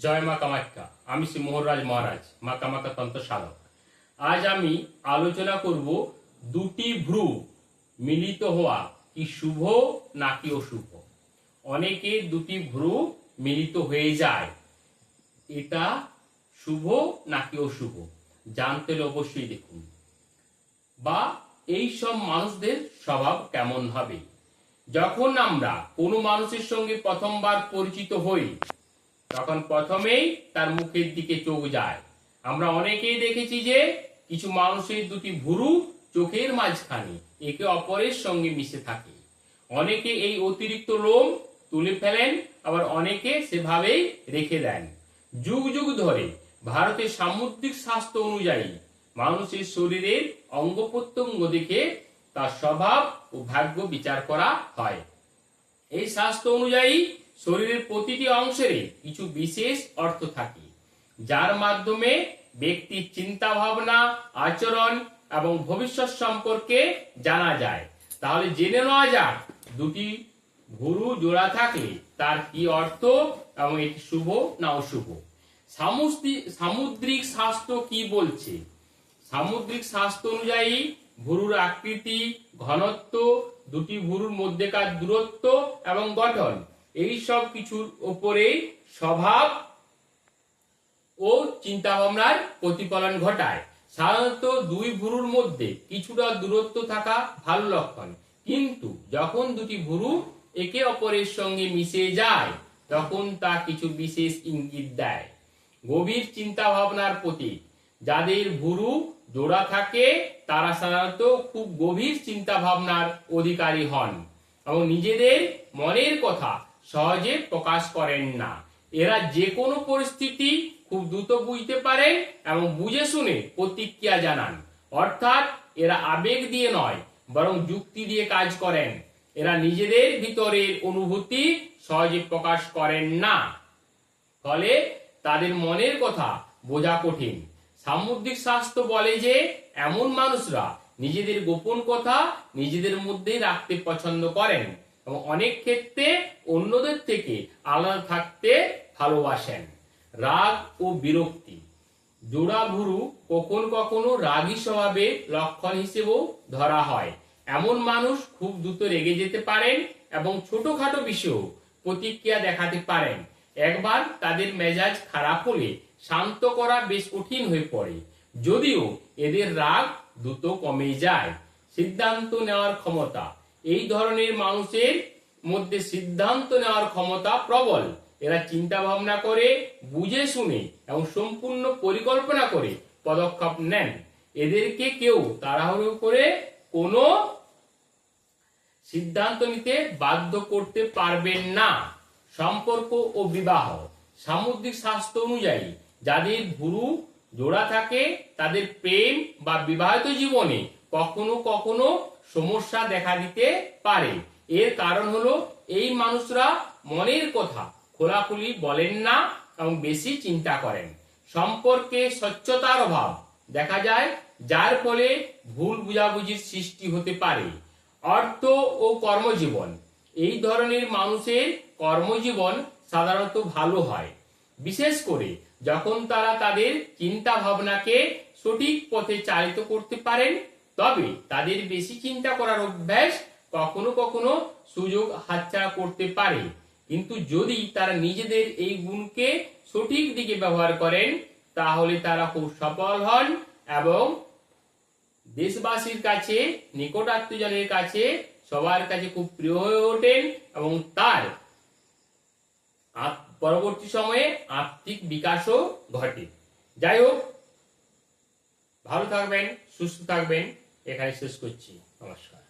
জয় মা কামাখ্যা। আমি শ্রী মোহনরাজ মহারাজ, মা কামাখ্যা তন্ত্র সাধক। আজ আমি আলোচনা করব দুটি ভ্রু মিলিত হওয়া কি শুভ নাকি অশুভ। অনেকে দুটি ভ্রু মিলিত হয়ে যায়, এটা শুভ নাকি অশুভ? জানতে হলে অবশ্যই দেখুন। বা এই সব মানুষদের স্বভাব কেমন হবে? যখন আমরা কোনো মানুষের সঙ্গে প্রথমবার পরিচিত হই তখন প্রথমেই তার মুখের দিকে চোখ যায়। আমরা অনেকেই দেখেছি যে কিছু মানুষের দুটি ভুরু চোখের মাঝখানে একে অপরের সঙ্গে মিশে থাকে। অনেকে এই অতিরিক্ত লোম তুলে ফেলেন, আবার অনেকে সেভাবেই রেখে দেন। যুগ যুগ ধরে ভারতের সামুদ্রিক স্বাস্থ্য অনুযায়ী মানুষের শরীরের অঙ্গ প্রত্যঙ্গ দেখে তার স্বভাব ও ভাগ্য বিচার করা হয়। এই স্বাস্থ্য অনুযায়ী শরীরের প্রতিটি অংশের কিছু বিশেষ অর্থ থাকে, যার মাধ্যমে ব্যক্তির চিন্তা ভাবনা আচরণ এবং ভবিষ্যৎ সম্পর্কে জানা যায়। তাহলে জেনে নেওয়া যাক, দুটি ভুরু জোড়া থাকলে তার কি অর্থ এবং এটি শুভ না অশুভ? সামুদ্রিক স্বাস্থ্য কি বলছে? সামুদ্রিক স্বাস্থ্য অনুযায়ী ভুরুর আকৃতি, ঘনত্ব, দুটি ভুরুর মধ্যেকার দূরত্ব এবং গঠন। এই সব কিছুর উপরে স্বভাব ও চিন্তা ভাবনার প্রতিফলন ঘটায়। সাধারণত দুই ভুরুর মধ্যে কিছুটা দূরত্ব থাকা ভালো লক্ষণ। কিন্তু যখন দুটি ভুরু একে অপরের সঙ্গে মিশে যায়, তখন তা কিছু বিশেষ ইঙ্গিত দেয়। গভীর চিন্তা ভাবনার প্রতীক। যাদের ভুরু জোড়া থাকে, তারা সাধারণত খুব গভীর চিন্তা ভাবনার অধিকারী হন এবং নিজেদের মনের কথা সহজে প্রকাশ করেন না। এরা যে কোনো পরিস্থিতি খুব দ্রুত বুঝতে পারেন এবং বুঝে শুনে প্রতিক্রিয়া জানান। অর্থাৎ এরা আবেগ দিয়ে নয়, বরং যুক্তি দিয়ে কাজ করেন। এরা নিজেদের ভিতরের অনুভূতি সহজে প্রকাশ করেন না। ফলে তাদের মনের কথা বোঝা কঠিন। সামুদ্রিক স্বাস্থ্য বলে যে, এমন মানুষরা নিজেদের গোপন কথা নিজেদের মধ্যেই রাখতে পছন্দ করেন। এবং অনেক ক্ষেত্রে অন্যদের থেকে আলাদা থাকতে ভালোবাসেন। রাগ ও বিরক্তি। জোড়া ভুরু কখন কখনো রাগী স্বভাবের লক্ষণ হিসেবেও ধরা হয়। এমন মানুষ খুব দ্রুত রেগে যেতে পারেন এবং ছোটখাটো বিষয়েও প্রতিক্রিয়া দেখাতে পারেন। একবার তাদের মেজাজ খারাপ হলে শান্ত করা বেশ কঠিন হয়ে পড়ে। যদিও এদের রাগ দ্রুত কমে যায়। সিদ্ধান্ত নেওয়ার ক্ষমতা। এই ধরনের মানুষের মধ্যে সিদ্ধান্ত নেওয়ার ক্ষমতা প্রবল। এরা চিন্তা ভাবনা করে, বুঝে শুনে এবং সম্পূর্ণ পরিকল্পনা করে পদক্ষেপ নেন। এদেরকে কেউ তাড়াহুড়ো করে কোনো সিদ্ধান্ত নিতে বাধ্য করতে পারবেন না। সম্পর্ক ও বিবাহ, সামুদ্রিক স্বাস্থ্য অনুযায়ী যাদের ভুরু জোড়া থাকে, তাদের প্রেম বা বিবাহিত জীবনে কখনো কখনো সমস্যা দেখা দিতে পারে। এর কারণ হলো, এই মানুষরা মনের কথা খোলাখুলি বলেন না এবং বেশি চিন্তা করেন। সম্পর্কে স্বচ্ছতার অভাব দেখা যায়, যার ফলে ভুল বুঝাবুঝির সৃষ্টি হতে পারে। অর্থ ও কর্মজীবন, এই ধরনের মানুষের কর্মজীবন সাধারণত ভালো হয়। বিশেষ করে যখন তারা তাদের চিন্তা ভাবনাকে সঠিক পথে চালিত করতে পারেন তবে তাদের বেশি চিন্তা করার অভ্যাস কখনো কখনো সুযোগ হাতছাড়া করতে পারে। কিন্তু যদি তারা নিজেদের এই গুণকে সঠিক দিকে ব্যবহার করেন, তাহলে তারা খুব সফল হন এবং দেশবাসীর কাছে কাছে, সবার কাছে খুব প্রিয় হয়ে ওঠেন এবং তার পরবর্তী সময়ে আর্থিক বিকাশও ঘটে। যাই হোক, ভালো থাকবেন, সুস্থ থাকবেন। এখানে শেষ করছি। নমস্কার।